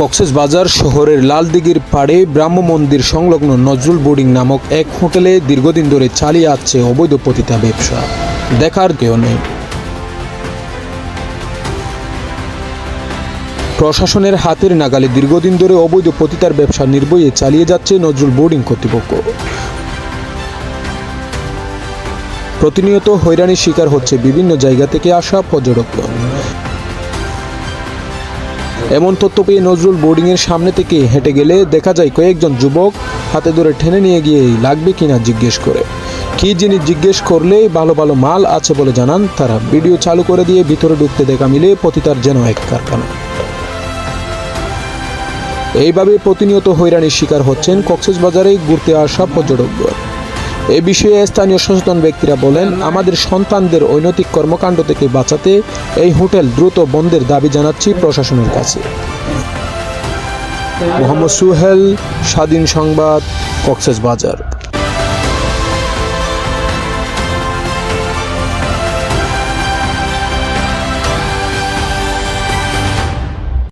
কক্সেস বাজার শহরের লালদিঘির পাড়ে ব্রাহ্ম মন্দির সংলগ্ন নজরুল বোর্ডিং নামক এক হোটেলে দীর্ঘদিন ধরে চালিয়ে আসছে অবৈধ পতিতা ব্যবসা। দেখার কেউ নেই। প্রশাসনের হাতের নাগালে দীর্ঘদিন ধরে অবৈধ পতিতার ব্যবসা নির্ভয়ে চালিয়ে যাচ্ছে নজরুল বোর্ডিং কর্তৃপক্ষ। প্রতিনিয়ত হয়রানির শিকার হচ্ছে বিভিন্ন জায়গা থেকে আসা পর্যটকগণ। এমন তথ্য পেয়ে নজরুল বোর্ডিংয়ের সামনে থেকে হেঁটে গেলে দেখা যায় কয়েকজন যুবক হাতে ধরে ঠেনে নিয়ে গিয়ে লাগবে কিনা জিজ্ঞেস করে। কি জিনিস জিজ্ঞেস করলে ভালো ভালো মাল আছে বলে জানান তারা। ভিডিও চালু করে দিয়ে ভিতরে ঢুকতে দেখা মিলে পতিতার যেন এক কারখানা। এইভাবে প্রতিনিয়ত হয়রানির শিকার হচ্ছেন কক্সেস বাজারে ঘুরতে আসা পর্যটকগণ। এ বিষয়ে স্থানীয় সচেতন ব্যক্তিরা বলেন, আমাদের সন্তানদের অনৈতিক কর্মকাণ্ড থেকে বাঁচাতে এই হোটেল দ্রুত বন্ধের দাবি জানাচ্ছি প্রশাসনের কাছে। মোহাম্মদ সুহেল, স্বাধীন সংবাদ কক্সবাজার